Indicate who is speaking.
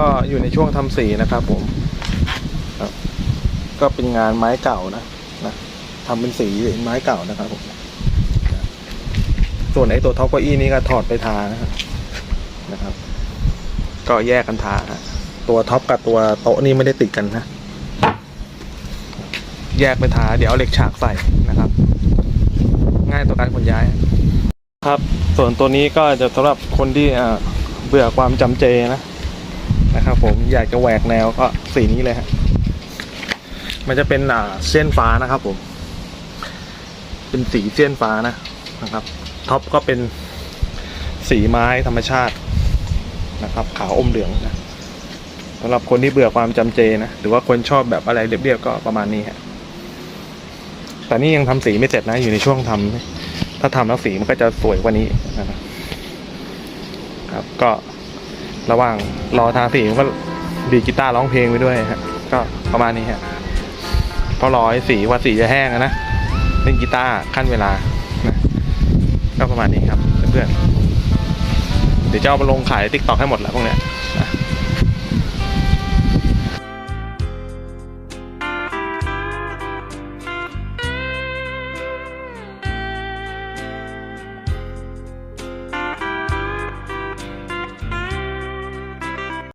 Speaker 1: ก็อยู่ในช่วงทำสีนะครับผมครับก็เป็นงานไม้เก่านะนะทำเป็นสีไม้เก่านะครับผมส่วนไอ้ตัวท็อปเก้าอี้นี้ก็ถอดไปทานะครับนะครับ ก็แยกกันทาตัวท็อปกับตัวโต๊ะนี่ไม่ได้ติดกันนะ แยกไปทาเดี๋ยวเอาเหล็กฉากใส่นะครับ ง่ายต่อการขนย้าย ครับ ส่วนตัวนี้ก็จะสำหรับคนที่เบื่อความจำเจนะ นะครับผมอยากจะแหวกแนวก็สีนี้เลยฮะมันจะเป็นอ่าเส้นฟ้านะครับผม เป็นสีเส้นฟ้านะนะครับ ท็อปก็เป็นสีไม้ธรรมชาตินะครับ ขาวอมเหลืองนะสำหรับคนที่เบื่อความจำเจนะหรือว่าคนชอบแบบอะไรเรียบๆก็ประมาณนี้ฮะแต่นี่ยังทำสีไม่เสร็จนะอยู่ในช่วงทำถ้าทำแล้วสีมันก็จะสวยกว่านี้นะครับครับก็ ระหว่างรอทาสีผมก็ดีกีตาร์ร้องเพลงไปด้วยฮะก็ประมาณนี้ฮะเพราะรอให้สีว่าสีจะแห้งนะเล่นกีตาร์ขั้นเวลานะก็ประมาณนี้ครับเพื่อนเดี๋ยวจะเอาไปลงขายติ๊กต็อกให้หมดแหละพวกเนี้ย